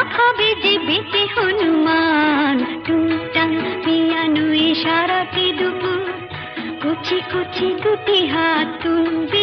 লাফাবে যে বেঁচে হনুমান? টুংটাং পিয়ানো ইশারাটি দুপুর কুচি কুচি দুটি হাত তুলবে